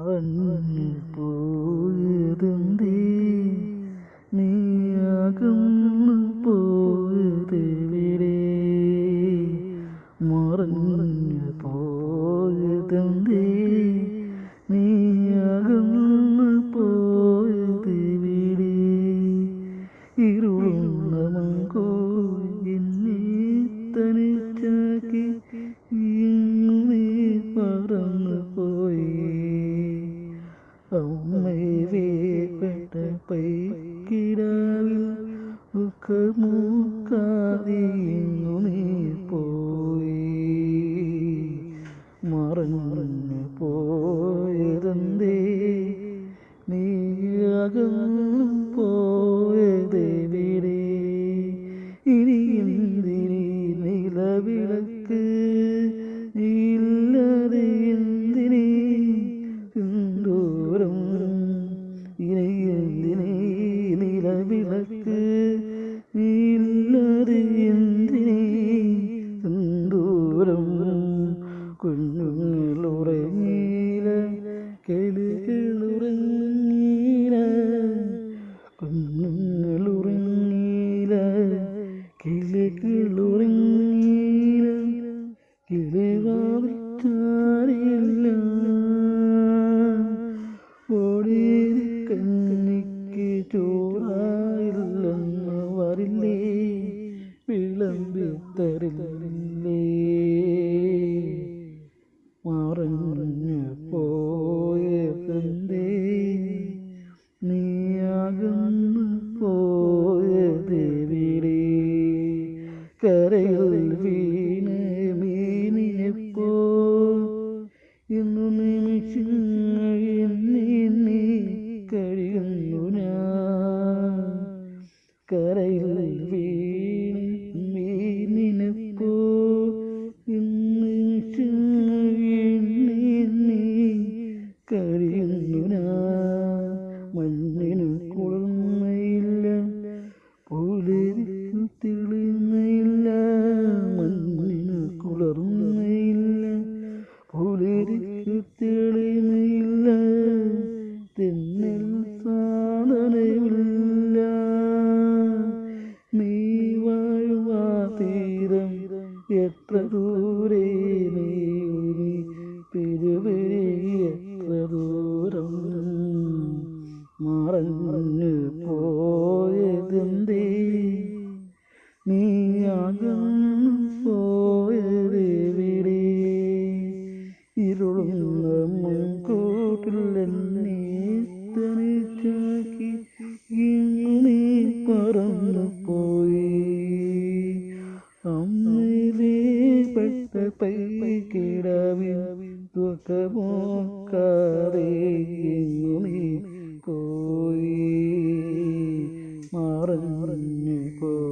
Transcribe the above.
മറഞ്ഞു പൈക്കിടാവിൽ നീ പോയി. മറഞ്ഞു പോയതെന്തേ? നീ അകന്നു കിളികൾ ഉറങ്ങീല കരയിൽ വീണ പുലരിക്കു തെളിമില്ല തെന്നൽ സാധനമില്ല നീ വാഴുവാ തീരം എത്ര ദൂരെ? നീ പെരുവരെ എത്ര ദൂരം? മറഞ്ഞു പോയതെന്തേ? നീ ആകും പോയതെവിടെ കൂട്ടിലെന്നെ ഇങ്ങനെ പറന്നു പോയി. അമ്മയിലെ പെട്ട പൈകിടവിൽ തുകമോക്കാതെ ഇങ്ങനെ പോയി. മറഞ്ഞു പോയി